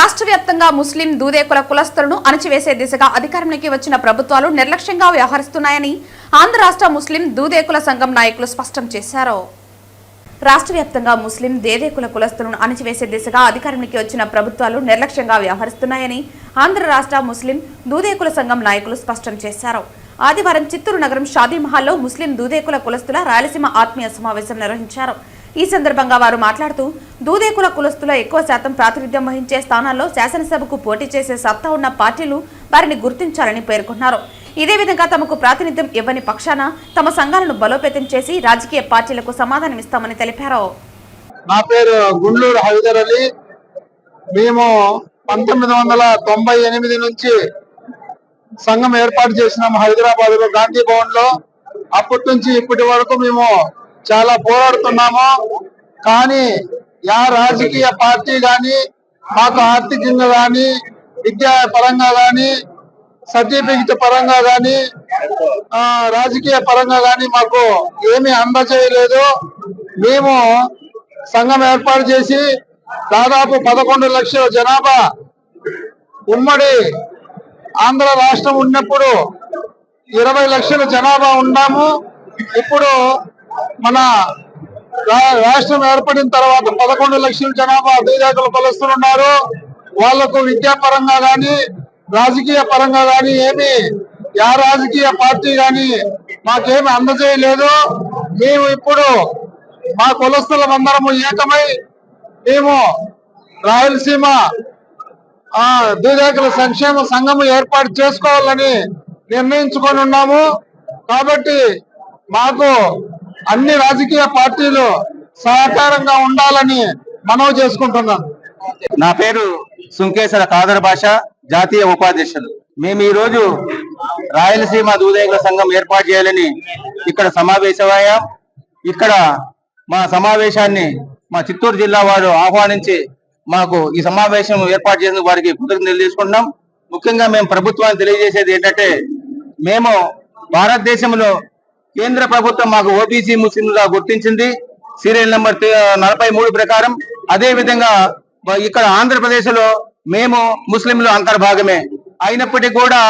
రాష్ట్ర వ్యాప్తంగా ముస్లిం దూదేకుల కులస్తులను అణచివేసే దిశగా అధికారంలోకి వచ్చిన ప్రభుత్వాలు నిర్లక్ష్యంగా వ్యవహరిస్తున్నాయని ఆంధ్ర రాష్ట్ర ముస్లిం దూదేకుల సంఘం నాయకులు స్పష్టం చేశారు. రాష్ట్ర వ్యాప్తంగా ముస్లిం దేదేకుల కులస్తులను అణచివేసే దిశగా అధికారంలోకి వచ్చిన ప్రభుత్వాలు నిర్లక్ష్యంగా వ్యవహరిస్తున్నాయని ఆంధ్ర రాష్ట్ర ముస్లిం దూదేకుల సంఘం నాయకులు స్పష్టం చేశారు. ఆదివారం చిత్తూరు నగరం షాదీ మహల్లో ముస్లిం దూదేకుల కులస్తుల రాయలసీమ ఆత్మీయ సమావేశం నిర్వహించారు. ఈ సందర్భంగా వారు మాట్లాడుతూ దూదేకుల కులస్తుల ఎక్కువ శాతం ప్రాతినిధ్యం వహించే స్థానాల్లో శాసనసభకు పోటీ చేసే సత్తా ఉన్న పార్టీలు వారిని గుర్తించాలని పేర్కొన్నారు. ఇదే విధంగా తమకు ప్రాతినిధ్యం ఇవ్వని పక్షాన తమ సంఘాలను బలోపేతం చేసి రాజకీయ పార్టీలకు సమాధానమిస్తామని తెలిపారు. నా పేరు గుండూరు హైదర్ అలీ. మేము పంతొమ్మిది వందల తొంభై ఎనిమిది నుంచి సంఘం ఏర్పాటు చేసినాము హైదరాబాద్లో గాంధీ భవన్లో అప్పటి నుంచి ఇప్పటి వరకు మేము చాలా పోరాడుతున్నాము. కానీ యా రాజకీయ పార్టీ గాని మాకు ఆర్థికంగా గాని విద్యా పరంగా గాని సర్టిఫికెట్ పరంగా గాని రాజకీయ పరంగా గాని మాకు ఏమీ అందజేయలేదు. మేము సంఘం ఏర్పాటు చేసి దాదాపు పదకొండు లక్షల జనాభా ఉమ్మడి ఆంధ్ర రాష్ట్రం ఉన్నప్పుడు ఇరవై లక్షల జనాభా ఉన్నాము. ఇప్పుడు మన రాష్ట్రం ఏర్పడిన తర్వాత పదకొండు లక్షల జనాభా బీజాకులు కొలుస్తున్నారు. ఉన్నారు వాళ్ళకు విద్యాపరంగా గాని రాజకీయ పరంగా గాని ఏమి యా రాజకీయ పార్టీ గాని మాకేమి అందజేయలేదు. మేము ఇప్పుడు మా కులస్తుల మందరము ఏకమై మేము రాయలసీమ ఆ సంక్షేమ సంఘము ఏర్పాటు చేసుకోవాలని నిర్ణయించుకొని ఉన్నాము. కాబట్టి మాకు అన్ని రాజకీయ పార్టీలు సహకారంగా ఉండాలని మనవి చేసుకుంటున్నాను. నా పేరు సుంకేశ్వర కాదర్ భాష జాతీయ ఉపాధ్యక్షులు. మేము ఈ రోజు రాయలసీమ దూదేగుల సంఘం ఏర్పాటు చేయాలని ఇక్కడ సమావేశమయ్యాం. ఇక్కడ మా సమావేశాన్ని మా చిత్తూరు జిల్లా వారు ఆహ్వానించి మాకు ఈ సమావేశం ఏర్పాటు చేసిన వారికి కృతజ్ఞతలు తీసుకుంటున్నాం ముఖ్యంగా మేము ప్రభుత్వాన్ని తెలియజేసేది ఏంటంటే మేము భారతదేశంలో కేంద్ర ప్రభుత్వం మాకు ఓబీసీ ముస్లింలుగా గుర్తించింది. సీరియల్ నెంబర్ నలభై మూడు ప్రకారం. అదే విధంగా ఇక్కడ ఆంధ్రప్రదేశ్లో మేము ముస్లింలు అంతర్భాగమే అయినప్పటికీ కూడా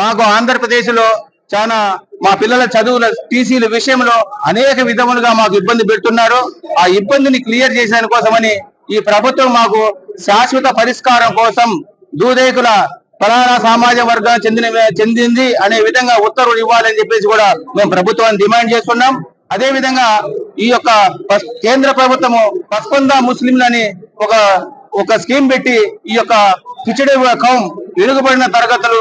మాకు ఆంధ్రప్రదేశ్లో చాలా మా పిల్లల చదువుల టీసీల విషయంలో అనేక విధములుగా మాకు ఇబ్బంది పెడుతున్నారు. ఆ ఇబ్బందిని క్లియర్ చేసిన కోసమని ఈ ప్రభుత్వం మాకు శాశ్వత పరిష్కారం కోసం దూదేకుల ఫలానా సమాజ వర్గం చెందిన చెందింది అనే విధంగా ఉత్తర్వులు ఇవ్వాలని చెప్పేసి కూడా మేము ప్రభుత్వాన్ని డిమాండ్ చేస్తున్నాం. అదే విధంగా ఈ యొక్క కేంద్ర ప్రభుత్వము పస్పందా ముస్లింలని ఒక ఒక స్కీమ్ పెట్టి ఈ యొక్క కిచడి కౌం వెనుకబడిన తరగతులు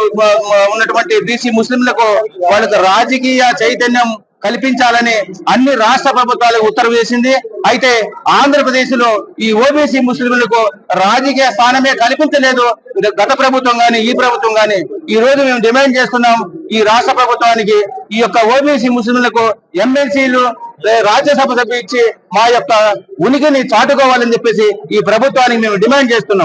ఉన్నటువంటి బీసీ ముస్లింలకు వాళ్ళకి రాజకీయ చైతన్యం కల్పించాలని అన్ని రాష్ట్ర ప్రభుత్వాలు ఉత్తర్వు వేసింది అయితే ఆంధ్రప్రదేశ్లో ఈ ఓబీసీ ముస్లింలకు రాజకీయ స్థానమే కల్పించలేదు. ఇది గత ప్రభుత్వం గాని ఈ ప్రభుత్వం గాని. ఈ రోజు మేము డిమాండ్ చేస్తున్నాం ఈ రాష్ట్ర ప్రభుత్వానికి ఈ యొక్క ఓబీసీ ముస్లింలకు ఎమ్మెల్సీలు రాజ్యసభ సభ్యు ఇచ్చి మా యొక్క ఉనికిని చాటుకోవాలని చెప్పేసి ఈ ప్రభుత్వానికి మేము డిమాండ్ చేస్తున్నాం.